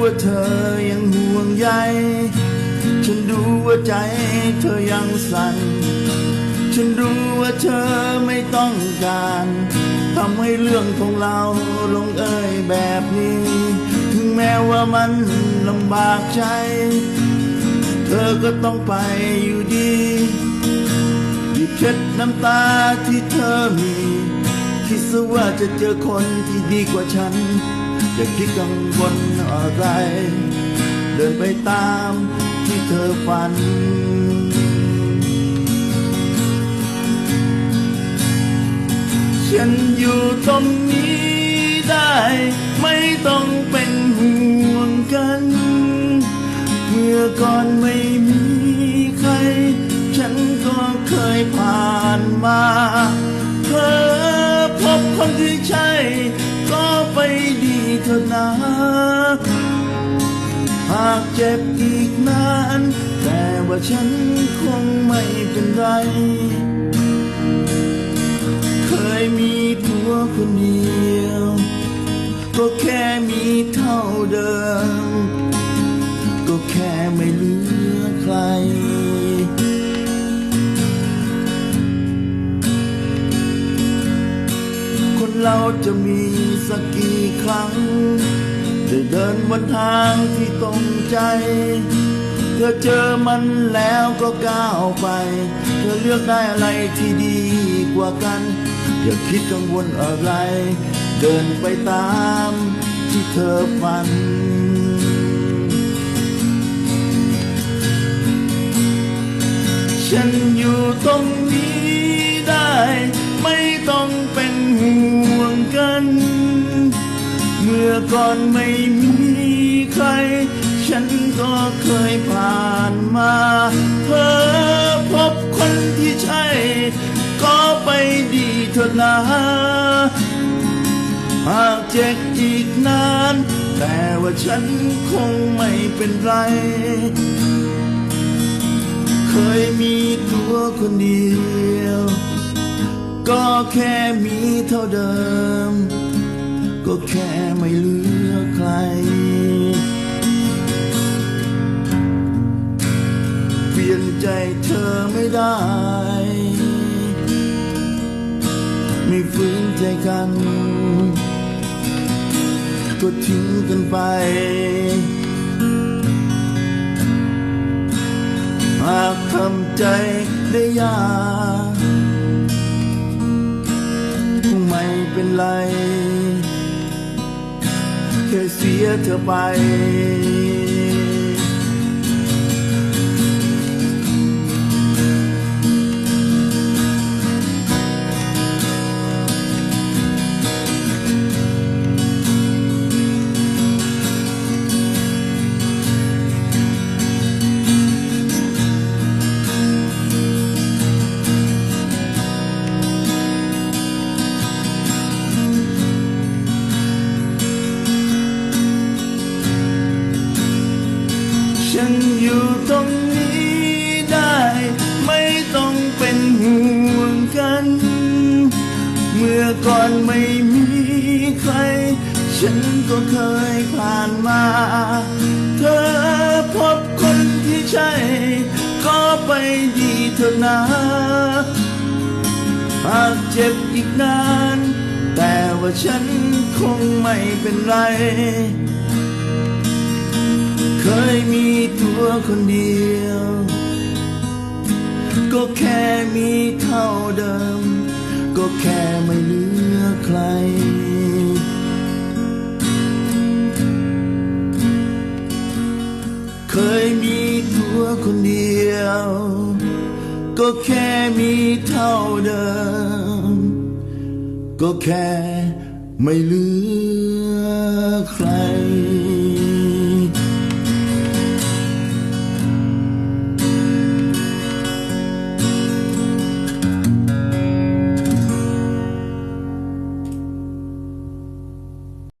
ว่าเธอยังห่วงใย ฉันรู้ว่าใจเธอยังสั่น ฉันรู้ว่าเธอไม่ต้องการทำให้เรื่องของเราลงเอยแบบนี้ ถึงแม้ว่ามันลำบากใจ เธอก็ต้องไปอยู่ดีหยิบเช็ดน้ำตาที่เธอมี คิดซะว่าจะเจอคนที่ดีกว่าฉัน อย่าคิดกังวลอะไร เดินไปตามที่เธอฝัน ฉันอยู่ตรงนี้ได้ ไม่ต้องเป็นห่วงกัน เมื่อก่อนไม่มีใคร ฉันก็เคยผ่านมา เธอพบคนที่ใช่ ถอะนะหากเจ็บอีกนาน แต่ว่าฉันคงไม่เป็นไร เคยมีตัวคนเดียว ก็แค่มีเท่าเดิม จะมีสักกี่ครั้ง ได้เดินบนทางที่ตรงใจ เธอเจอมันแล้วก็ก้าวไป เธอเลือกได้อะไรที่ดีกว่ากัน อย่าคิดกังวลอะไร เดินไปตามที่เธอฝันฉันอยู่ตรงนี้ได้ ไม่ต้องเป็นห่วงกัน เมื่อก่อนไม่มีใคร ฉันก็เคยผ่านมาเธอพบคนที่ใช่ ก็ไปดีเถอะนะหากเจ็บอีกนาน แต่ว่าฉันคงไม่เป็นไร เคยมีตัวคนเดียว ก็แค่มีเท่าเดิม ก็แค่ไม่เหลือใคร เปลี่ยนใจเธอไม่ได้ ไม่ฝืนใจกัน ก็ทิ้งกันไป หากทำใจได้ยาก เป็นไร แค่เสียเธอไป ตรงนี้ได้ ไม่ต้องเป็นห่วงกัน เมื่อก่อนไม่มีใคร ฉันก็เคยผ่านมา เธอพบคนที่ใช่ก็ไปดีเถอะนะหากเจ็บอีกนาน แต่ว่าฉันคงไม่เป็นไร ยมีตัวคนเดียว ก็แค่มีเท่าเดิม ก็แค่ไม่เหลือใคร เคยมีตัวคนเดียว ก็แค่มีเท่าเดิม ก็แค่ไม่เหลือใคร